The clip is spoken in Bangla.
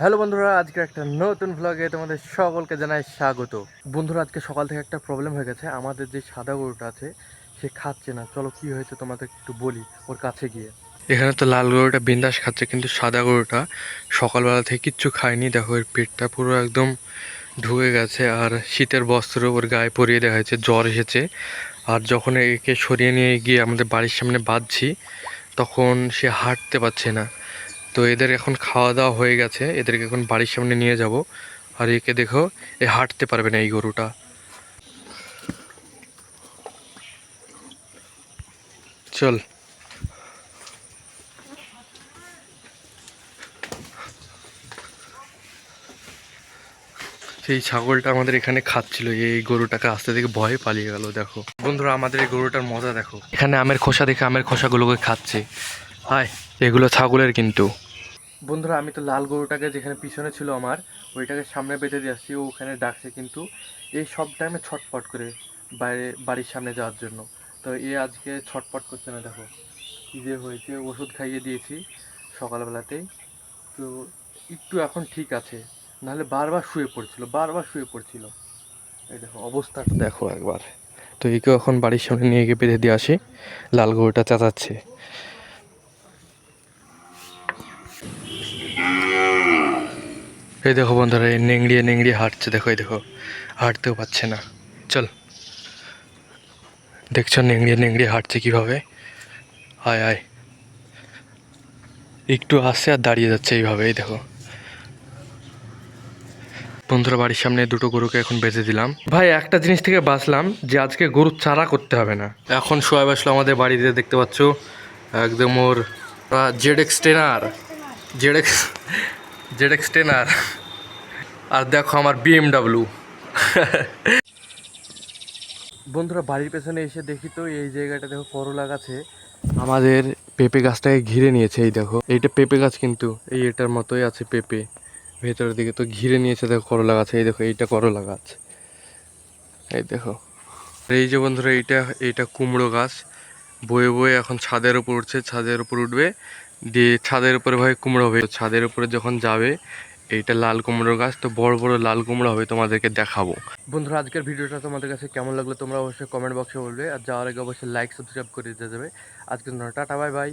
হ্যালো বন্ধুরা আজকে একটা নতুন ভ্লগে তোমাদের সকলকে জানাই স্বাগত। বন্ধুরা, আজকে সকাল থেকে একটা প্রবলেম হয়ে গেছে। আমাদের যে সাদা গরুটা আছে, সে খাচ্ছে না। চলো, কি হয়েছে তোমাদের একটু বলি ওর কাছে গিয়ে। এখানে তো লাল গরুটা বিন্দাস খাচ্ছে, কিন্তু সাদা গরুটা সকালবেলা থেকে কিচ্ছু খায়নি। দেখো, এর পেটটা পুরো একদম ঢুকে গেছে, আর শীতের বস্ত্র ওর গায়ে পরিয়ে দেখা যাচ্ছে জ্বর এসেছে। আর যখন একে সরিয়ে নিয়ে গিয়ে আমাদের বাড়ির সামনে বাঁধছি, তখন সে হাঁটতে পারছে না। তো এদের এখন খাওয়া দাওয়া হয়ে গেছে। এদেরকে এখন বাড়ির সামনে নিয়ে যাব। আর একে দেখো, এ হাঁটতে পারবে না এই গরুটা। চল। সেই ছাগলটা আমাদের এখানে খাচ্ছিল। এই গরুটাকে আস্তে থেকে ভয়ে পালিয়ে গেল, দেখো। বন্ধুরা, আমাদের এই গরুটার মজা দেখো। এখানে আমের খোসা দেখে আমের খোসাগুলোকে খাচ্ছে। হায়, এগুলো ছাগলের কিন্তু। বন্ধুরা, আমি তো লাল গরুটাকে যেখানে পিছনে ছিল আমার, ওইটাকে সামনে বেঁধে দিয়ে আসছি, ও ওখানে ডাকছে কিন্তু এই সব টাইমে ছটপট করে বাইরে, বাড়ির সামনে যাওয়ার জন্য। তো এ আজকে ছটপট করছে না, দেখো কী যে হয়েছে, ওষুধ খাইয়ে দিয়েছি সকালবেলাতেই। তো একটু এখন ঠিক আছে, নাহলে বারবার শুয়ে পড়ছিল, বারবার শুয়ে পড়ছিল। এই দেখো অবস্থাটা দেখো একবার। তো একে এখন বাড়ির সামনে নিয়ে গিয়ে বেঁধে দিয়ে আসি, লাল গরুটা চেঁচাচ্ছে। এই দেখো বন্ধুরা, এই নেংড়িয়ে নেংড়িয়ে হাঁটছে। দেখো, এই দেখো, হাঁটতেও পারছে না। চল। দেখছ নেংড়িয়ে নেংড়িয়ে হাঁটছে কীভাবে? আয় আয়। একটু আসছে আর দাঁড়িয়ে যাচ্ছে এইভাবে, এই দেখো। বন্ধুরা, বাড়ির সামনে দুটো গরুকে এখন বেঁচে দিলাম। ভাই, একটা জিনিস থেকে বাঁচলাম যে আজকে গরুর চারা করতে হবে না। এখন সোয়াব আসলো আমাদের বাড়িতে, দেখতে পাচ্ছ। একদম ওর Z X Tenere Z X Z X Tenere আর দেখো আমার বিএমডাব্লিউ। বন্ধুরা, বাড়ির পেছনে এসে দেখি তো এই জায়গাটা দেখো করলা গাছে। আমাদের পেঁপে গাছটাকে ঘিরে নিয়েছে, এই দেখো। এইটা পেঁপে গাছ কিন্তু, এই এটার মতোই আছে পেঁপে। ভেতরের দিকে তো ঘিরে নিয়েছে দেখো করলা গাছ, এই দেখো এইটা করলা গাছ। এই দেখো। এই যে বন্ধুরা, এইটা এইটা কুমড়ো গাছ। বয়ে বয়ে এখন ছাদের উপর উঠছে, ছাদের উপর উঠবে। দিয়ে ছাদের উপরে ভাই কুমড়ো হবে ছাদের উপরে যখন যাবে, এইটা লাল কুমড়োর গাছ, তো বড় বড় লাল কুমড়ো হবে তোমাদেরকে দেখাবো। বন্ধুরা, আজকের ভিডিওটা তোমাদের কাছে কেমন লাগল তোমরা অবশ্যই কমেন্ট বক্সে বলবে, আর যাওয়ার আগে অবশ্যই লাইক সাবস্ক্রাইব করে দিতে যাবে। আজকের জন্য টাটা বাই বাই